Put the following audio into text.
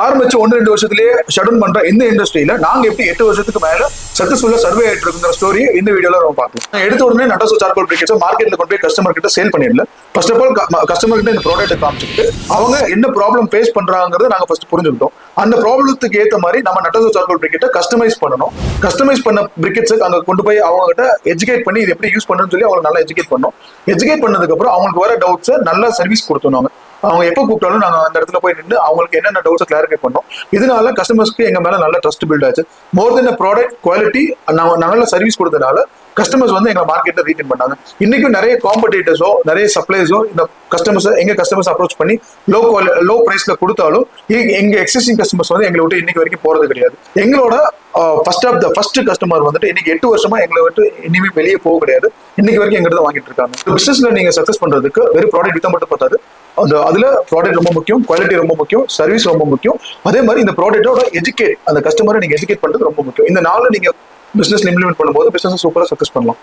ஆரம்பிச்சு ஒன்று ரெண்டு வருஷத்துலயே ஷடன் பண்ற இந்த இண்டஸ்ட்ரியில நாங்க எப்படி எட்டு வருஷத்துக்கு மேல சக்சஸ்ஃபுல்லா சர்வே ஆயிட்டு இருக்கிற ஸ்டோரி இந்த வீடியோல நம்ம பார்க்கலாம் நான் எடுத்த உடனே நட்டசோ சார்கோல் பிரிக்கெட்ஸ் மார்க்கெட்ல கொண்டு போய் கஸ்டமர் கிட்ட சேல் பண்ணிடல. ஃபர்ஸ்ட் ஆஃப் ஆல் கஸ்டமர் கிட்ட இந்த ப்ராடக்ட் காமிச்சிட்டு அவங்க என்ன ப்ராப்ளம் ஃபேஸ் பண்றாங்கிறத நாங்க ஃபர்ஸ்ட் புரிஞ்சுக்கிட்டோம். அந்த ப்ராப்ளத்துக்கு ஏற்ற மாதிரி நம்ம நட்டசோ சார்கோல் பிரிக்கெட்டை கஸ்டமைஸ் பண்ணணும். கஸ்டமைஸ் பண்ண பிரிக்கெட்ஸ் அங்க கொண்டு போய் அவங்க கிட்ட எஜுகேட் பண்ணி இது எப்படி யூஸ் பண்ணணும்னு சொல்லி அவங்க நல்லா எஜுகேட் பண்ணோம். எஜுகேட் பண்ணதுக்கு அப்புறம் அவங்களுக்கு வர டவுட்ஸை நல்லா சர்வீஸ் கொடுத்தோம் நாங்கள் அவங்க எப்போ கூப்பிட்டாலும் நாங்க அந்த இடத்துல போய் நின்று அவங்களுக்கு என்னென்ன டவுட்ஸ் கிளாரிஃபை பண்ணோம். இதனால கஸ்டமர்ஸ்க்கு எங்க மேல நல்ல ட்ரஸ்ட் பில்ட் ஆச்சு. மோர் தென் ப்ராடக்ட் குவாலிட்டி நாங்க நல்ல சர்வீஸ் கொடுத்தனால கஸ்டமர்ஸ் வந்து எங்களை மார்க்கெட்டில் ரீட்டைன் பண்ணாங்க. இன்னைக்கும் நிறைய காம்படிட்டர்ஸோ நிறைய சப்ளைஸோ இந்த கஸ்டமர்ஸ் எங்க கஸ்டமர்ஸ் அப்ரோச் பண்ணி லோ குவாலி லோ ப்ரைஸில் கொடுத்தாலும் எங்க- எக்ஸிஸ்டிங் கஸ்டமர்ஸ் வந்து எங்களை விட்டு இன்னைக்கு வரைக்கும் போறது கிடையாது. எங்களோட first of the first customer வந்துட்டு இன்னைக்கு எட்டு வருஷமா எங்களை விட்டு இனிமே வெளியே போக கிடையாது. இன்னைக்கு வரைக்கும் எங்கிட்ட தான் வாங்கிட்டு இருக்காங்க. பிசினஸ்ல நீங்க சக்சஸ் பண்றதுக்கு வெறும் ப்ராடக்ட் வித்த மட்டும் பத்தாது அந்த அதுல ப்ராடக்ட் ரொம்ப முக்கியம் குவாலிட்டி ரொம்ப முக்கியம் சர்வீஸ் ரொம்ப முக்கியம். அதே மாதிரி இந்த ப்ராடக்ட்டோட எஜுகேட் அந்த கஸ்டமரை நீங்க எஜுகேட் பண்றது ரொம்ப முக்கியம். இந்த நாலு நீங்க பிசினஸ் இம்ப்ளிமெண்ட் பண்ணும்போது பிசினஸ் சூப்பராக சக்ஸஸ் பண்ணலாம்.